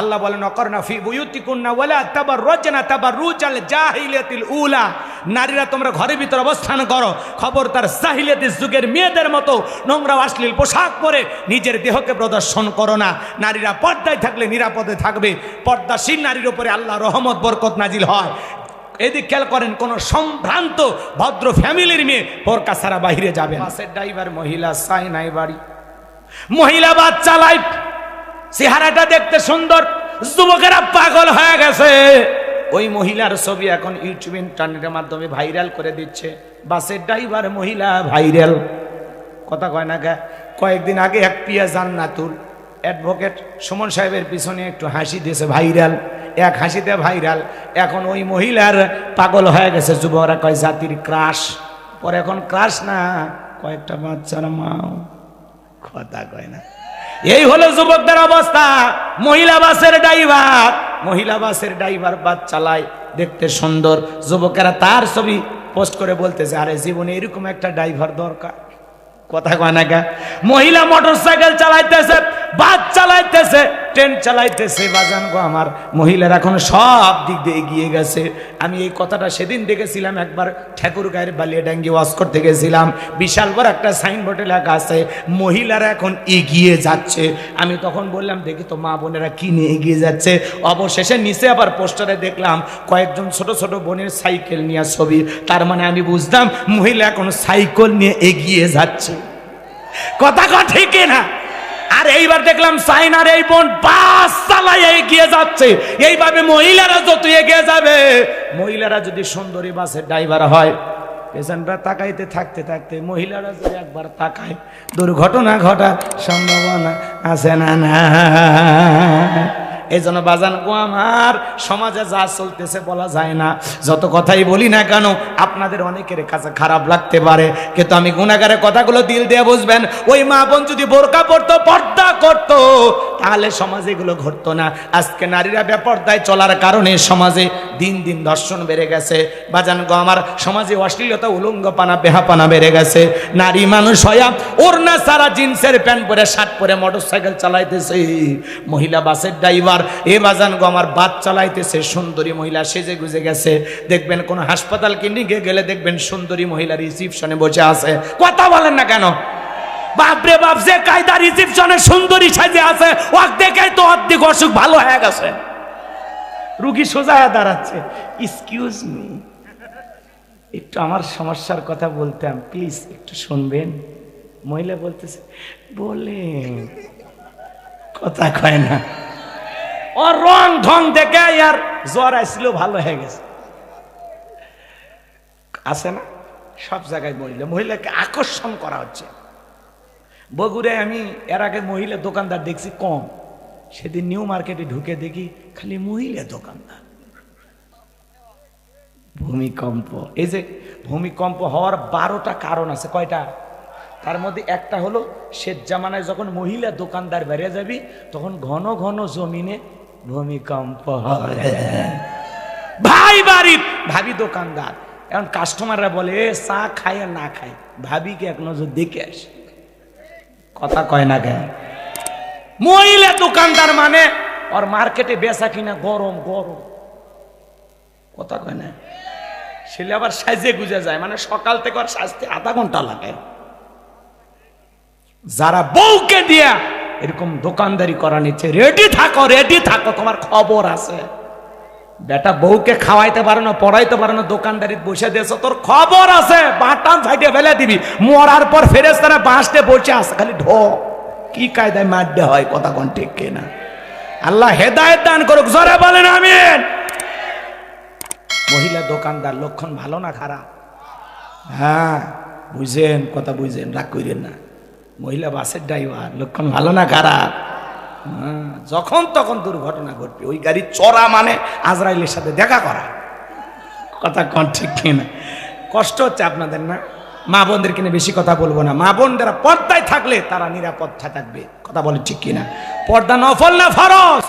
আল্লাহ বলেন অকর্ণা ফি বুয়ুতিকুন্না ওয়ালা তাবার রজনা তাবার রুজাল জাহিলিয়াতিল উলা। নারীরা তোমরা ঘরের ভিতর অবস্থান করো। খবর তার জাহিলিয়াতির যুগের মেয়েদের মতো নোংরা অশ্লীল পোশাক পরে নিজের দেহকে প্রদর্শন করো না। নারীরা পর্দায় থাকলে নিরাপদে থাকবে। পর্দাসীন নারীর উপরে আল্লাহ রহমত বরকত নাজিল হয়। এদিক খেয়াল করেন কোন সম্ভ্রান্ত ভদ্র ফ্যামিলির মেয়ে বোরকা সারা বাহিরে যাবে বাসের ড্রাইভার মহিলা সাই নাই বাড়ি। মহিলা বাদ চালায় চেহারাটা দেখতে সুন্দর, যুবকেরা পাগল হয়ে গেছে। ওই মহিলার ছবি এখন ইউটিউব ইন্টারনেটের মাধ্যমে ভাইরাল করে দিচ্ছে। বাসের ড্রাইভার মহিলা, ভাইরাল। কথা কয় না কয়েকদিন আগে এক পিয়া জান্নাতুল অ্যাডভোকেট সুমন সাহেবের পিছনে একটু হাসি দিয়েছে, ভাইরাল। এক হাসিতে ভাইরাল। এখন ওই মহিলার পাগল হয়ে গেছে, যুবকরা কয়, জাতির ক্রাশ। পরে এখন ক্রাশ না, কয়েকটা বাচ্চার মাও। কথা কয় না। এই হলো যুবকদের অবস্থা। মহিলা বাসের ড্রাইভার। মহিলা বাসের ড্রাইভার বাদ চালায়, দেখতে সুন্দর। যুবকেরা তার ছবি পোস্ট করে বলতেছে, আরে জীবনে এরকম একটা ড্রাইভার দরকার। কথা কয় না মহিলা মোটর সাইকেল চালাইতেছে বাদ চালাইতেছে। ট্রেন চালাইতেছে, বাজান গো আমার। মহিলারা এখন সব দিক দিয়ে এগিয়ে গেছে। আমি এই কথাটা সেদিন দেখেছিলাম, একবার ঠাকুর গায়ের বালিয়া ডাঙ্গি ওয়াশ করতে গেছিলাম। বিশাল বড় একটা সাইনবোর্ডে লেখা আছে, মহিলারা এখন এগিয়ে যাচ্ছে। আমি তখন বললাম, দেখি তো মা বোনেরা কি নিয়ে এগিয়ে যাচ্ছে। অবশেষে নিচে আবার পোস্টারে দেখলাম, কয়েকজন ছোট ছোট বোনের সাইকেল নিয়ে ছবি। তার মানে আমি বুঝতাম, মহিলা এখন সাইকেল নিয়ে এগিয়ে যাচ্ছে। কথা কথা ঠিক না আর এইবার দেখলাম সাইনার এই বোন বাস চালাই এগিয়ে যাচ্ছে। এইভাবে মহিলারা যত এগিয়ে যাবে, মহিলারা যদি সুন্দরী বাসের ড্রাইভার হয়, পেশেন্টরা তাকাইতে থাকতে থাকতে মহিলারা যদি একবার তাকায়, দুর্ঘটনা ঘটার সম্ভাবনা আছে না না? এই জন্য বাজান গো আমার, সমাজে যা চলতেছে বলা যায় না। যত কথাই বলি না কেন, আপনাদের অনেকের কাছে খারাপ লাগতে পারে। কিন্তু আমি গুণাগারের কথাগুলো দিল দিয়ে বুঝবেন, ওই মা বোন যদি বোরকা পড়তো পর্দা করতো, তাহলে সমাজে এগুলো ঘটতো না। আজকে নারীরা বেপর্দায় চলার কারণে সমাজে দিন দিন ধর্ষণ বেড়ে গেছে। বাজান গো আমার, সমাজে অশ্লীলতা, উলঙ্গপানা, বেহাপানা বেড়ে গেছে। নারী মানুষ হয়া ওর না সারা জিন্সের প্যান্ট পরে, শার্ট পরে মোটর সাইকেল চালাইতেছে। মহিলা বাসের ড্রাইভার এ বাজান গো আমার বাস চালাইতেছে সুন্দরী মহিলা। সেজে গুজে গেছে, দেখবেন কোন হাসপাতাল ক্লিনিকে গেলে দেখবেন সুন্দরী মহিলা রিসিপশনে বসে আছে। কথা বলেন না কেন? বাপরে বাপ, যে কায়দা রিসিপশনে সুন্দরী সাজে আছে দেখে তো অর্ধেক অসুখ ভালো হয়ে গেছে। রুগী সোজা দাঁড়াচ্ছে। এক্সকিউজ মি একটু আমার সমস্যার কথা বলতাম প্লিজ একটু শুনবেন। মহিলা বলতেছে বলে কথা কয় না। ওর রং ঢং দেখে আর জ্বর আসছিল ভালো হয়ে গেছে। আছে না? সব জায়গায় মহিলা। মহিলাকে আকর্ষণ করা হচ্ছে। বগুড়ে আমি এর আগে মহিলা দোকানদার দেখছি কম। সেদিন নিউ মার্কেটে ঢুকে দেখি খালি মহিলা দোকানদার। ভূমিকম্প। এই যে ভূমিকম্প হওয়ার বারোটা কারণ আছে। কয়টা? তার মধ্যে একটা হলো, শেষ জামানায় যখন মহিলা দোকানদার বেড়ে যাবি, তখন ঘন ঘন জমিনে ভূমিকম্প হয় ভাই বাড়ি ভাবি দোকানদার। এখন কাস্টমাররা বলে এ চা খায় আর না খায় ভাবিকে এক নজর দেখে আসে। কথা কয় না কেন? মহিলা দোকানদার মানে ওর মার্কেটে বেচা কিনা গরম গরম। কথা কয় না? ছেলে আবার সাজে গুজে যায় মানে সকাল থেকে ওর সাজতে আধা ঘণ্টা লাগে। যারা বউকে দিয়া এরকম দোকানদারি করা নিচ্ছে। রেডি থাকো রেডি থাকো, তোমার খবর আছে। বেটা বউকে খাওয়াইতে পারো না, পড়াইতে পারো না দোকানদারি বসে দিয়েছ, তোর খবর আছে। বাটান সাইডে ফেলে দিবি। মরার পর ফেরেস তারা বাঁশতে বসে আসে খালি ঢো। কি কায়দায় মারতে হয়, কথা কোন ঠিক কিনা আল্লাহ হেদায়ত দান করুক, জোরে বলেন আমিন। মহিলা দোকানদার, লক্ষণ ভালো না খারাপ? হ্যাঁ বুঝেন, কথা বুঝেন, রাগ করেন না। মহিলা বাসের ড্রাইভার লক্ষণ ভালো না খারাপ? হ্যাঁ, যখন তখন দুর্ঘটনা ঘটবে। ওই গাড়ি চড়া মানে আজরাইলের সাথে দেখা করা। কথা কন ঠিক কিনা? কষ্ট হচ্ছে আপনাদের না? মা বোনদের কিনে বেশি কথা বলব না। মা বোনদের পর্দায় থাকলে তারা নিরাপদ থাকবে। কথা বলে ঠিক কিনা? পর্দা নফল না ফরজ?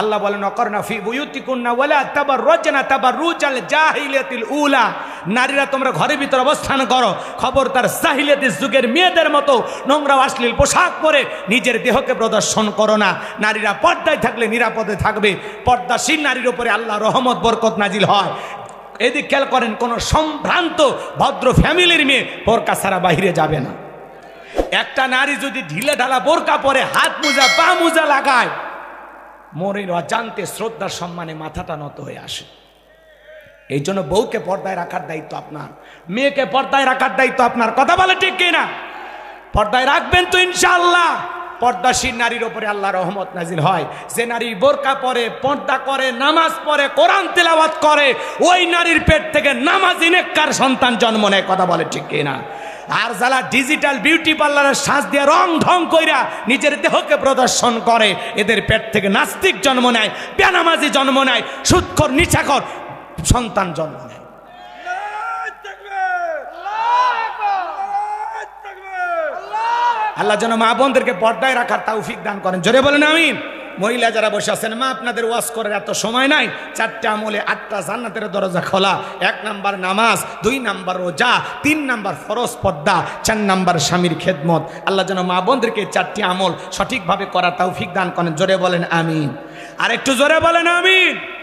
আল্লাহ বলেন অকর্ণা ফি বুয়ুতিকুন্না ওয়ালা তাবার রজনা তাবার রুজাল জাহিলিয়াতিল উলা। নারীরা তোমরা ঘরের ভিতর অবস্থান করো। খবর তার জাহিলিয়াতির যুগের মেয়েদের মতো নোংরা অশ্লীল পোশাক পরে নিজের দেহকে প্রদর্শন করো না। নারীরা পর্দায় থাকলে নিরাপদে থাকবে। পর্দাশীল নারীর উপরে আল্লাহ রহমত, বরকত নাজিল হয়। এদিক খেয়াল করেন, কোন সম্ভ্রান্ত, ভদ্র ফ্যামিলির মেয়ে বোরকা ছাড়া বাহিরে যাবে না। একটা নারী যদি ঢিলে ঢালা বোরকা পরে হাত মোজা, পা মোজা লাগায় মোরের অজান্তে শ্রদ্ধার সম্মানে মাথাটা নত হয়ে আসে। এই জন্য বউকে পর্দায় রাখার দায়িত্ব আপনার, মেয়েকে পর্দায় রাখার দায়িত্ব আপনার। কথা বলে ঠিক কিনা? পর্দায় রাখবেন তো ইনশাআল্লাহ। পর্দাশীল নারীর ওপরে আল্লাহ রহমত নাজিল হয়। যে নারী বোরকা পরে, পর্দা করে, নামাজ পড়ে, কোরআন তেলাওয়াত করে, ওই নারীর পেট থেকে নামাজ ইনেকার সন্তান জন্ম নেয়। কথা বলে ঠিক কিনা? আর যারা ডিজিটাল বিউটি পার্লারের সাজ দিয়ে রং ঢং কইরা নিজের দেহকে প্রদর্শন করে এদের পেট থেকে নাস্তিক জন্ম নেয় বেনামাজি জন্ম নেয় সুৎখর নিচাখর সন্তান জন্ম নেয়। আল্লাহ যেন মা বোনদেরকে পর্দায় রাখার তৌফিক দান করেন। জোরে বলেন আমিন। মহিলা যারা বসে আছেন, মা, আপনাদের ওয়াশ করার এত সময় নাই। চারটে আমলে, আটটা জান্নাতের দরজা খোলা। এক নাম্বার নামাজ, দুই নাম্বার রোজা, তিন নাম্বার ফরজ পদ্মা চার নাম্বার স্বামীর খেদমত। আল্লাহ যেন মা বোনদেরকে চারটি আমল সঠিকভাবে করা তাও ফিক দান করেন। জোরে বলেন, আমিন। আর একটু জোরে বলেন, আমিন।